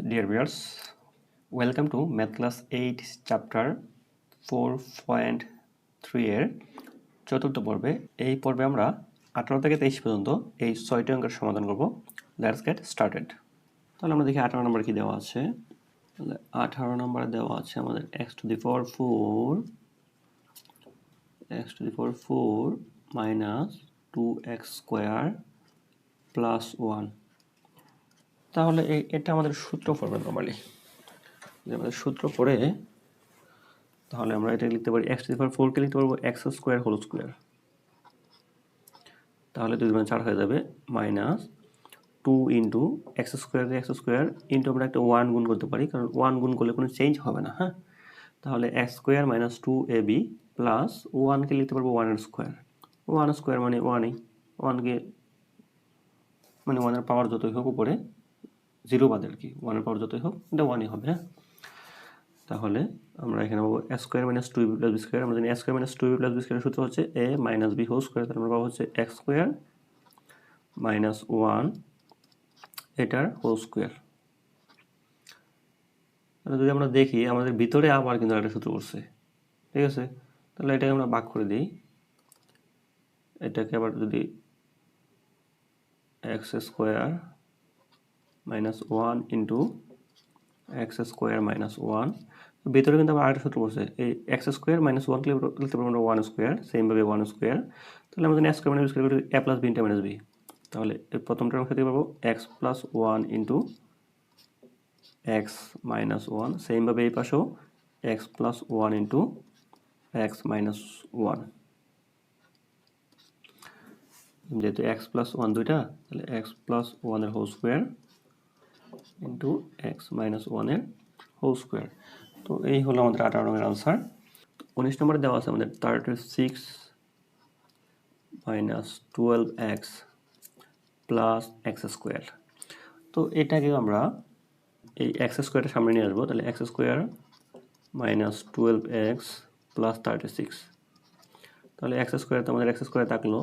dear viewers, welcome to math class 8 chapter 4.3 এর চতুর্থ পর্বে। এই পর্বে আমরা আঠারো থেকে তেইশ পর্যন্ত এই ছয়টি অঙ্কের সমাধান করব। লেটস গেট স্টার্টেড তাহলে আমরা দেখি আঠারো নম্বর কি দেওয়া আছে। তাহলে আঠারো নম্বরে দেওয়া আছে আমাদের x to the four four x to the four four minus two x square plus one তাহলে এটা আমাদের সূত্র পড়বে নর্মালি আমাদের সূত্র পড়ে, তাহলে আমরা এটা লিখতে পারি এক্স টু ফোরকে লিখতে পারব এক্স স্কোয়ার হোল স্কোয়ার তাহলে দুই মানে চার হয়ে যাবে minus two into x square x square into আমরা একটা ওয়ান গুণ করতে পারি, কারণ ওয়ান গুণ করলে কোনো চেঞ্জ হবে না হ্যাঁ? তাহলে x square minus two a b plus ওয়ানকে লিখতে পারব ওয়ানের স্কোয়ার ওয়ান স্কোয়ার মানে ওয়ানই ওয়ানকে মানে ওয়ানের পাওয়ার যতই হোক উপরে জিরো বাদ আর কি ওয়ানের পাওয়ার যতই হোক, এটা ওয়ানই হবে হ্যাঁ? তাহলে আমরা এখানে পাবো a square minus two b plus b square আমরা জানি a square minus two b plus b square সূত্র হচ্ছে a minus b whole square তাহলে আমরা পাবো হচ্ছে এক্স স্কোয়ার মাইনাস ওয়ান এটার হোল স্কোয়ার তাহলে যদি আমরা দেখি, আমাদের ভিতরে আবার কিন্তু একটা সূত্র করছে ঠিক আছে? তাহলে এটাকে আমরা ভাগ করে দিই। এটাকে আবার যদি x square minus one into x square minus one ভিতরে কিন্তু আবার আরেকটা সূত্র বলছে, এই এক্স স্কোয়ার মাইনাস ওয়ান লিখতে পারব আমরা ওয়ান স্কোয়ার সেমভাবে ওয়ান স্কোয়ার তাহলে আমাদের x square minus square a plus b into minus b তাহলে এই প্রথমটা আমরা খেতে পারব x plus one into x minus one সেমভাবে এই পাশেও x plus one into x minus one যেহেতু এক্স প্লাস ওয়ান দুইটা, তাহলে এক্স প্লাস ওয়ানের whole square into x minus ওয়ানের হোল স্কোয়ার তো এই হলো আমাদের আঠারো রঙের আনসার উনিশ নম্বরে দেওয়া আছে আমাদের thirty six minus twelve x plus x square তো এটাকে আমরা এই এক্স স্কোয়ারটা সামনে নিয়ে আসব। তাহলে x square minus twelve x plus thirty six তাহলে এক্স স্কোয়ার তো আমাদের এক্স স্কোয়ার থাকল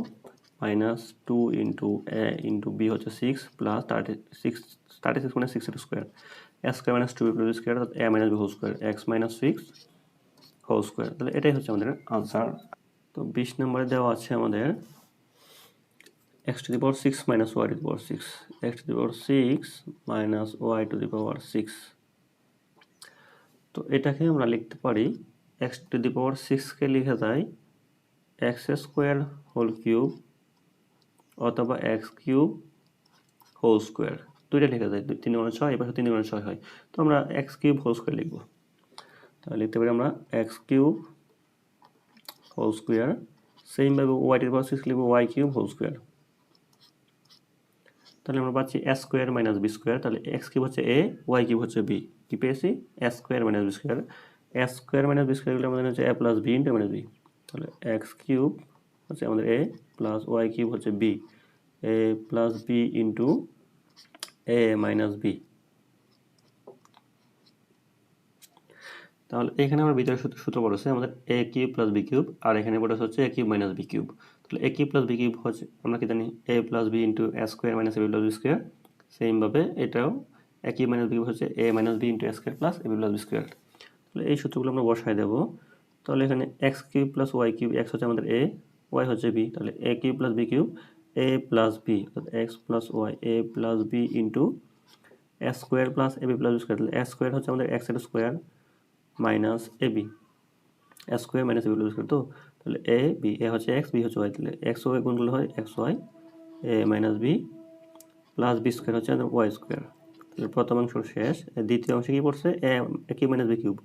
minus two into a into b হচ্ছে six plus thirty six thirty six মানে six square a square minus two plus square অর্থাৎ a minus b whole square x minus six whole square তাহলে এটাই হচ্ছে আমাদের answer তো বিশ নম্বরে দেওয়া আছে আমাদের x to the power six minus y to the power six x to the power six minus y to the power six তো এটাকে আমরা লিখতে পারি এক্স টু দি পাওয়ার সিক্সকে লিখে যায় এক্স স্কোয়ার হোল কিউব অথবা এক্স কিউব হোল স্কোয়ার দুইটা লেখা যায় তিন গুণ ছয় এবার তিন গুণ ছয় হয়। তো আমরা এক্স কিউব হোল স্কোয়ার লিখব। তাহলে লিখতে পারি আমরা এক্স কিউব হোল স্কোয়ার সেমভাবে ওয়াই টের পাওয়ার সিক্স লিখব ওয়াই কিউব হোল স্কোয়ার তাহলে আমরা পাচ্ছি s square minus b square তাহলে এক্স কিউব হচ্ছে এ ওয়াই কিউব হচ্ছে বি কি পেয়েছি? S square minus b square s square minus b square আমাদের হচ্ছে a plus b into minus b তাহলে এক্স কিউব হচ্ছে আমাদের এ প্লাস ওয়াই কিউব হচ্ছে b a plus b into a minus b তাহলে এখানে আমার ভিতরে সূত্র পড়েছে, আমাদের a cube plus b cube আর এখানে পড়েছে হচ্ছে a cube minus b cube তাহলে a cube plus b cube হচ্ছে, আমরা কি জানি? A plus b into a square minus b plus b square সেমভাবে এটাও a cube minus b cube হচ্ছে a minus b into a square plus a b plus b square তাহলে এই সূত্রগুলো আমরা বসায় দেবো। তাহলে এখানে x cube plus y cube x হচ্ছে আমাদের এ ওয়াই হচ্ছে বি তাহলে a cube plus b cube a plus b x plus y a plus b into a square plus a b plus b square তাহলে square হচ্ছে আমাদের এক্সের square minus a b a square minus a b plus square তো? তাহলে a b a হচ্ছে x b হচ্ছে y তাহলে x y করলে হয় x y a minus b plus b square হচ্ছে ওয়াই স্কোয়ার তাহলে প্রথম অংশ শেষ, দ্বিতীয় অংশে কি পড়ছে? A cube minus b cube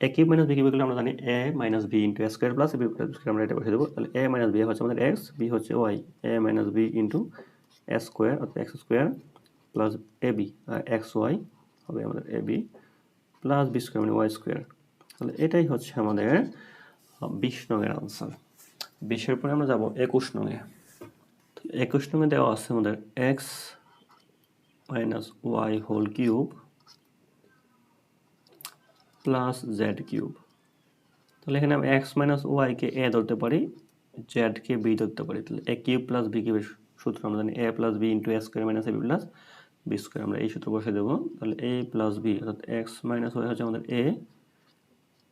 a cube minus b cube করলে আমরা জানি a minus b into a square plus b plus square আমরা এটা বসে দেবো। তাহলে এ মাইনাস বি হচ্ছে আমাদের এক্স বি হচ্ছে y a minus b into a square অর্থাৎ x square plus a b x y হবে আমাদের a b plus b square মানে ওয়াই স্কোয়ার তাহলে এটাই হচ্ছে আমাদের বিশ নঙের আনসার বিশের পরে আমরা যাব একুশ নঙে একুশ নঙে দেওয়া আছে আমাদের x minus y whole cube plus z cube তাহলে এখানে আমি এক্স মাইনাস ওয়াইকে এ ধরতে পারি জেডকে বি ধরতে পারি। তাহলে এ কিউব প্লাস বি কিউবের সূত্র আমরা জানি a plus b into a square minus a b plus b square আমরা এই সূত্র বসে দেবো। তাহলে এ প্লাস বি অর্থাৎ এক্স মাইনাস ওয়াই হচ্ছে আমাদের a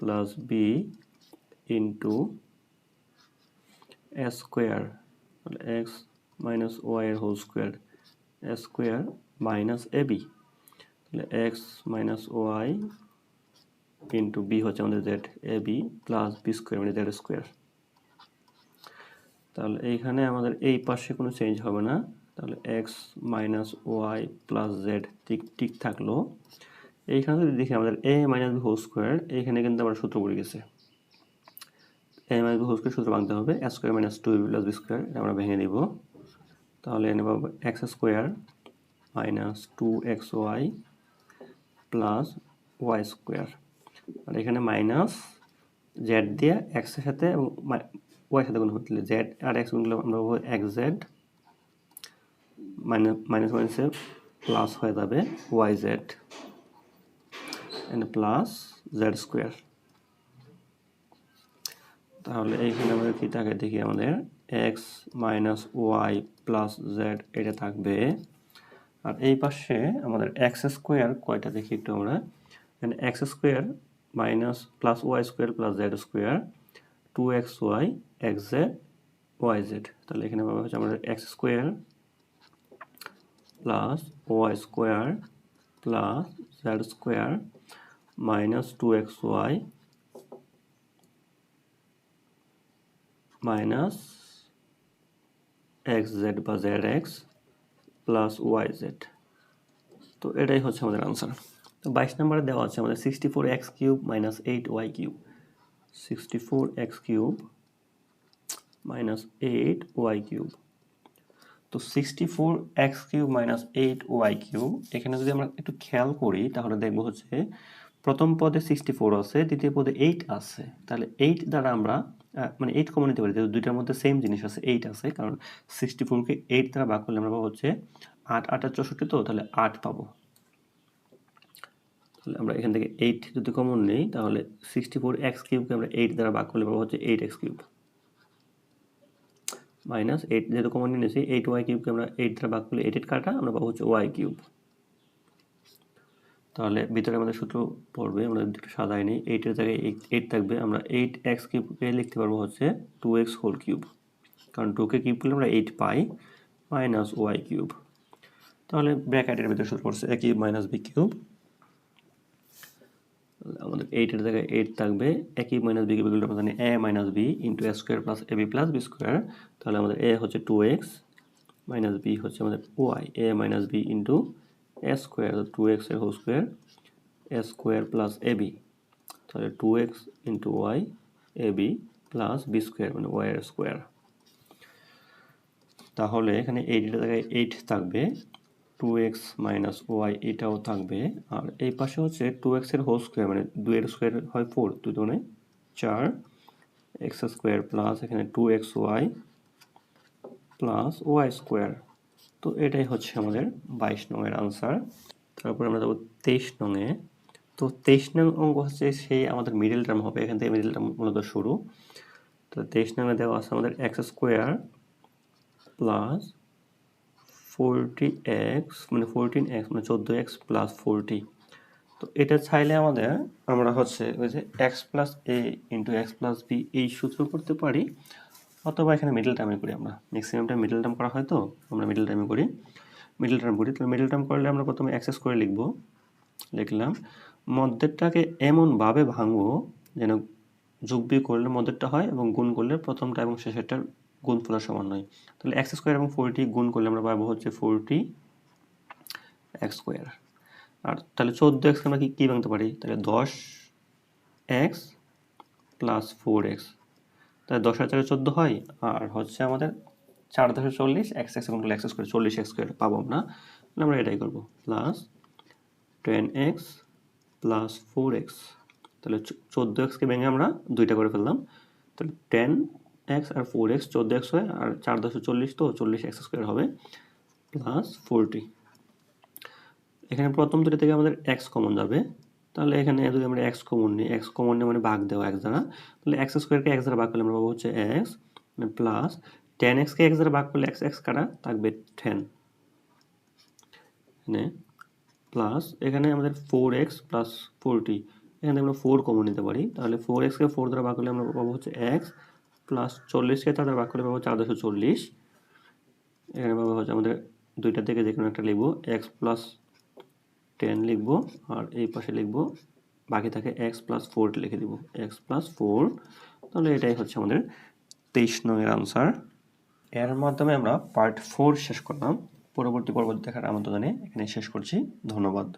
plus b into a square তাহলে এক্স মাইনাস ওয়াই এর whole square a square minus a b তাহলে x minus y into b হচ্ছে আমাদের z a b plus b square মানে z square তাহলে এইখানে আমাদের এই পাশে কোনো চেঞ্জ হবে না। তাহলে x minus y plus z ঠিক ঠিক থাকল। এইখানে যদি দেখি আমাদের a minus b whole square এইখানে কিন্তু আমার সূত্র পড়ে গেছে। A minus b whole square সূত্র ভাঙতে হবে a square minus two b plus b square আমরা ভেঙে নিব তাহলে এনে পাবো x square minus two x y plus y square আর এখানে মাইনাস জেড দিয়ে এক্সের সাথে এবং ওয়াই সাথে গুণ করতে জেড আর এক্স গুণ আমরা পাবো এক্স জেড মাইনাস মাইনাস মাইনাসে প্লাস হয়ে যাবে y z and plus z square তাহলে এইখানে আমাদের কি থাকে দেখি আমাদের x minus y plus z এটা থাকবে। আর এই পাশে আমাদের এক্স স্কোয়ার কয়টা দেখি একটু আমরা। X square minus plus y square plus z square two x y x z y z তাহলে এখানে পাবো হচ্ছে আমাদের x square plus y square plus z square minus two x y minus x z বা z x plus y z তো এটাই হচ্ছে আমাদের আনসার তো বাইশ নম্বরে দেওয়া আছে আমাদের sixty four x cube minus eight y cube sixty four x cube minus eight y cube তো sixty four x cube minus eight y cube এখানে যদি আমরা একটু খেয়াল করি, তাহলে দেখব হচ্ছে প্রথম পদে সিক্সটি ফোর আছে, দ্বিতীয় পদে এইট আছে। তাহলে এইট দ্বারা আমরা মানে এইট কমন নিতে পারি দুইটার মধ্যে সেম জিনিস আছে এইট আছে, কারণ সিক্সটি ফোরকে এইট দ্বারা ভাগ করলে আমরা পাবো হচ্ছে আট আট আর চৌষট্টি তো, তাহলে আট পাবো। তাহলে আমরা এখান থেকে এইট যদি কমন নেই, তাহলে সিক্সটি ফোর এক্স কিউবকে আমরা এইট দ্বারা ভাগ করলে পাবো হচ্ছে eight x cube minus eight যেহেতু কমন নিয়েছি এইট ওয়াই কিউবকে আমরা এইট দ্বারা ভাগ করলে এইট এইট কাটা, আমরা পাবো হচ্ছে ওয়াই কিউব তাহলে ভিতরে আমাদের সূত্র পড়বে, আমরা দুটো সাদাই নেই এইটের জায়গায় এইট থাকবে, আমরা এইট এক্স কিউবকে লিখতে পারব হচ্ছে টু এক্স হোল কিউব কারণ টুকে কিউব করলে আমরা এইট পাই মাইনাস ওয়াই কিউব তাহলে ব্র্যাকেটের ভিতরে সূত্র পড়ছে a cube minus b cube আমাদের এইটের জায়গায় এইট থাকবে, একই মাইনাস বি কিউব এগুলো আমরা জানি a minus b into a square plus a b plus b square তাহলে আমাদের এ হচ্ছে টু এক্স মাইনাস বি হচ্ছে আমাদের y a minus b into a square two এক্সের whole square a square plus a b তাহলে two x into y a b plus b square মানে y এর square তাহলে এখানে এইটের জায়গায় এইট থাকবে টু এক্স মাইনাস ওয়াই এটাও থাকবে। আর এই পাশে হচ্ছে টু এক্সের হোল স্কোয়ার মানে দুইয়ের স্কোয়ার হয় ফোর দুই দুনে চার। এক্স স্কোয়ার প্লাস এখানে two x y plus y square তো এটাই হচ্ছে আমাদের বাইশ নংয়ের আনসার তারপর আমরা যাব তেইশ নংয়ে তো তেইশ নং অঙ্ক হচ্ছে সেই আমাদের মিডিল টার্ম হবে, এখান থেকে মিডিল টার্ম মূলত শুরু। তো তেইশ নংয়ে দেওয়া আছে আমাদের x square plus forty x মানে ফোরটিন এক্স মানে চোদ্দ এক্স প্লাস ফোরটি তো এটা চাইলে আমাদের, আমরা হচ্ছে ওই যে x plus a into x plus b এই সূত্র করতে পারি, অথবা এখানে মিডল টার্মে করি আমরা। ম্যাক্সিমামটা মিডল টার্ম করা হয় তো, আমরা মিডল টার্মে করি। মিডল টার্ম করি, তাহলে মিডল টার্ম করলে আমরা প্রথমে অ্যাক্সেস করে লিখব। লিখলাম, মধ্যেরটাকে এমনভাবে ভাঙবো যেন যোগ বিয়োগ করলে মধ্যেরটা হয় এবং গুণ করলে প্রথমটা এবং শেষেরটার গুণ ফলার সমান নয়। তাহলে এক্স স্কোয়ার এবং ফোরটি গুণ করলে আমরা পাবো হচ্ছে ফোরটি এক্স স্কোয়ার আর তাহলে চোদ্দ এক্সকে আমরা কি, কী ভাঙতে পারি? তাহলে দশ এক্স প্লাস ফোর এক্স তাহলে দশ হাজার চোদ্দ হয়, আর হচ্ছে আমাদের চার দশে চল্লিশ এক্স এক্স গুণ এক্স স্কোয়ার চল্লিশ এক্স স্কোয়ার পাবো না তাহলে আমরা এটাই করব plus ten x plus four x তাহলে চোদ্দ এক্সকে ভেঙে আমরা দুইটা করে ফেললাম। তাহলে টেন এক্স আর ফোর এক্স চোদ্দ এক্স হয়, আর চার দশে চল্লিশ তো চল্লিশ এক্স স্কোয়ার হবে প্লাস ফোরটি এখানে প্রথম দুটো থেকে আমাদের এক্স কমন যাবে। তাহলে এখানে যদি আমরা এক্স কমন নিই, এক্স কমন নিয়ে মানে ভাগ দেওয়া এক দ্বারা, তাহলে এক্স স্কোয়ারকে এক্স দ্বারা ভাগ করলে আমরা পাবো হচ্ছে এক্স মানে প্লাস টেন এক্সকে এক্স দ্বারা ভাগ করলে এক্স এক্স কাটা থাকবে টেন এখানে প্লাস এখানে আমাদের ফোর এক্স প্লাস ফোরটি এখানে আমরা ফোর কমন নিতে পারি, তাহলে ফোর এক্সকে ফোর দ্বারা ভাগ করলে আমরা পাবো হচ্ছে এক্স প্লাস চল্লিশকে তার ভাগ করলে পাবো চার চল্লিশ। এখানে পাবো হচ্ছে আমাদের দুইটা থেকে যে কোনো একটা লিখব এক্স প্লাস টেন লিখব আর এই পাশে লিখব, বাকি থাকে এক্স প্লাস ফোর লিখে দিব। এক্স প্লাস ফোর তাহলে এটাই হচ্ছে আমাদের তেইশ নয়ের আনসার এর মাধ্যমে আমরা পার্ট ফোর শেষ করলাম। পরবর্তী পর্ব দেখার আমন্ত্রণে এখানে শেষ করছি। ধন্যবাদ।